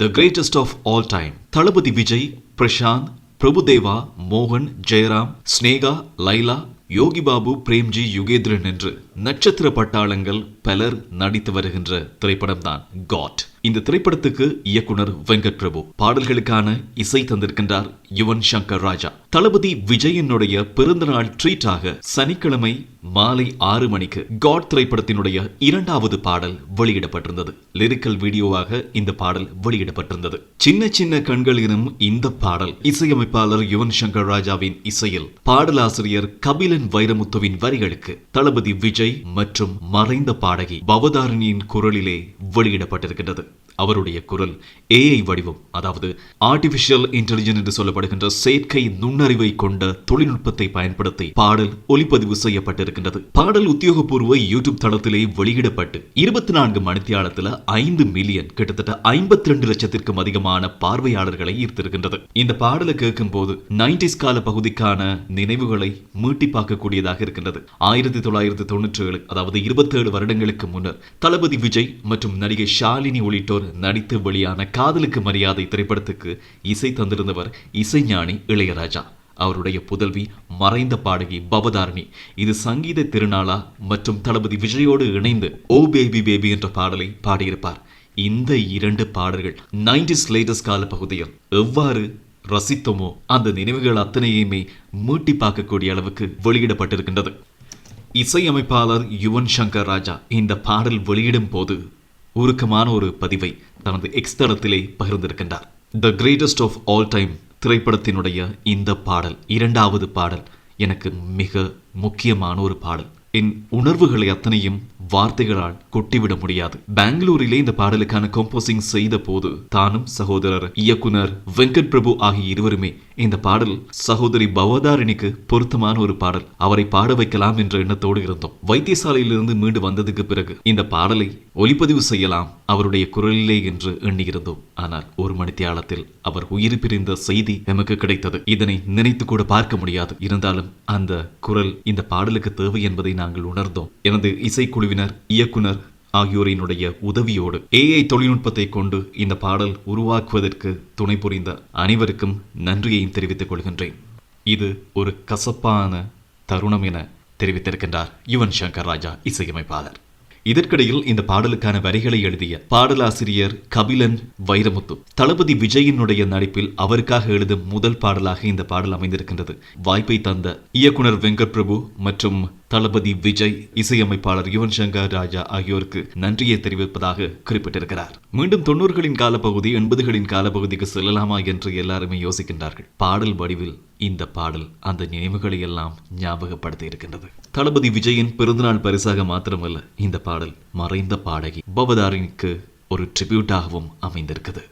The greatest of all time Thalapathy Vijay Prashanth Prabhudeva மோகன் ஜெயராம் ஸ்னேகா லைலா யோகி பாபு பிரேம்ஜி யுகேந்திரன் என்று. நட்சத்திர பட்டாளங்கள் பலர் நடித்து வருகின்ற திரைப்படம்தான் காட். இந்த திரைப்படத்துக்கு இயக்குனர் வெங்கட் பிரபு பாடல்களுக்கான இசை தந்திருக்கின்றார் யுவன் சங்கர் ராஜா. தளபதி விஜயனுடைய பிறந்தநாள் ட்ரீட்டாக சனிக்கிழமை மாலை ஆறு மணிக்கு காட் திரைப்படத்தினுடைய இரண்டாவது பாடல் வெளியிடப்பட்டிருந்தது. லிரிக்கல் வீடியோவாக இந்த பாடல் வெளியிடப்பட்டிருந்தது. சின்ன சின்ன கண்கள் எனும் இந்த பாடல் இசையமைப்பாளர் யுவன் சங்கர் ராஜாவின் இசையில் பாடலாசிரியர் கபிலன் வைரமுத்துவின் வரிகளுக்கு தளபதி விஜய் மற்றும் மறைந்த பாடகி பவதாரணியின் குரலிலே வெளியிடப்பட்டிருக்கின்றது. அவருடைய குரல் ஏஐ வடிவம் அதாவது ஆர்டிபிஷியல் இன்டெலிஜென்ஸ் என்று சொல்லப்படுகின்ற செயற்கை நுண்ணறிவை கொண்ட தொழில்நுட்பத்தை பயன்படுத்தி பாடல் ஒளிப்பதிவு செய்யப்பட்டிருக்கின்றது. பாடல் உத்தியோகபூர்வ யூடியூப் தளத்திலே வெளியிடப்பட்டு இருபத்தி நான்கு மணித்தியாலத்தில் ஐந்து மில்லியன் கிட்டத்தட்ட ஐம்பத்தி ரெண்டு லட்சத்திற்கும் அதிகமான பார்வையாளர்களை ஈர்த்திருக்கின்றது. இந்த பாடலை கேட்கும் போது நைன்டிஸ் கால பகுதிக்கான நினைவுகளை மீட்டி பார்க்கக்கூடியதாக இருக்கின்றது. ஆயிரத்தி தொள்ளாயிரத்தி தொண்ணூற்றி ஏழு அதாவது இருபத்தேழு வருடங்களுக்கு முன்னர் தளபதி விஜய் மற்றும் நடிகை ஷாலினி உள்ளிட்டோர் நடித்து வெளியான காதலுக்கு மரியாதை திரைப்படத்துக்கு இசை தந்திருந்தவர் இசைஞானி இளையராஜா. அவருடைய புதல்வி மறைந்த பாடகி பவதாரணி. இது சங்கீத திருநாளா மற்றும் தளபதி விஜயோடு இணைந்து ஓ பேபி பேபி என்ற பாடலை பாடியிருப்பார். இந்த இரண்டு பாடல்கள் நைன்டிஸ் லேட்டஸ்ட் கால பகுதியில் எவ்வாறு ரசித்தோமோ அந்த நினைவுகள் அத்தனையுமே மீட்டி பார்க்கக்கூடிய அளவுக்கு வெளியிடப்பட்டிருக்கின்றது. இசையமைப்பாளர் யுவன் சங்கர் ராஜா இந்த பாடல் வெளியிடும் போது உருக்கமான ஒரு பதிவை தனது எக்ஸ் தளத்திலே பகிர்ந்திருக்கின்றார். The greatest of all time திரைப்படத்தினுடைய இந்த பாடல் இரண்டாவது பாடல் எனக்கு மிக முக்கியமான ஒரு பாடல். என் உணர்வுகளை அத்தனையும் வார்த்தைகளால் கொட்டிவிட முடியாது. பெங்களூரிலே இந்த பாடலுக்கான கம்போசிங் செய்த போது தானும் சகோதரர் இயக்குனர் வெங்கட் பிரபு ஆகிய இருவருமே இந்த பாடல் சகோதரி பவதாரிணிக்கு பொருத்தமான ஒரு பாடல். அவரை பாட வைக்கலாம் என்ற எண்ணத்தோடு இருந்தோம். வைத்தியசாலையிலிருந்து மீண்டு வந்ததுக்கு பிறகு இந்த பாடலை ஒளிப்பதிவு செய்யலாம் அவருடைய குரலிலே என்று எண்ணியிருந்தோம். ஆனால் ஒரு மணித்தியாலத்தில் அவர் உயிர் பிரிந்த செய்தி நமக்கு கிடைத்தது. இதனை நினைத்து கூட பார்க்க முடியாது. இருந்தாலும் அந்த குரல் இந்த பாடலுக்கு தேவை என்பதை நாங்கள் உணர்ந்தோம். எனது குழுவினர் இயக்குனர் ஆகியோரினுடைய உதவியோடு ஏஐ தொழில்நுட்பத்தை கொண்டு இந்த பாடல் உருவாக்குவதற்கு துணை புரிந்த அனைவருக்கும் நன்றியையும் தெரிவித்துக் கொள்கின்றேன். இது ஒரு கசப்பான தருணம் என தெரிவித்திருக்கின்றார் யுவன் சங்கர் ராஜா இசையமைப்பாளர். இதற்கிடையில் இந்த பாடலுக்கான வரிகளை எழுதிய பாடலாசிரியர் கபிலன் வைரமுத்து தளபதி விஜயினுடைய நடிப்பில் அவருக்காக எழுதும் முதல் பாடலாக இந்த பாடல் அமைந்திருக்கின்றது. வாய்ப்பை தந்த இயக்குனர் வெங்கட் பிரபு மற்றும் தளபதி விஜய் இசையமைப்பாளர் யுவன் சங்கர் ராஜா ஆகியோருக்கு நன்றியை தெரிவிப்பதாக குறிப்பிட்டிருக்கிறார். மீண்டும் தொண்ணூறுகளின் காலப்பகுதி எண்பதுகளின் காலப்பகுதிக்கு செல்லலாமா என்று எல்லாருமே யோசிக்கின்றார்கள். பாடல் வடிவில் இந்த பாடல் அந்த நினைவுகளை எல்லாம் ஞாபகப்படுத்தி இருக்கின்றது. தளபதி விஜயின் பிறந்தநாள் பரிசாக மாத்திரமல்ல இந்த பாடல் மறைந்த பாடகி பவதாரினுக்கு ஒரு ட்ரிபியூட்டாகவும் அமைந்திருக்குது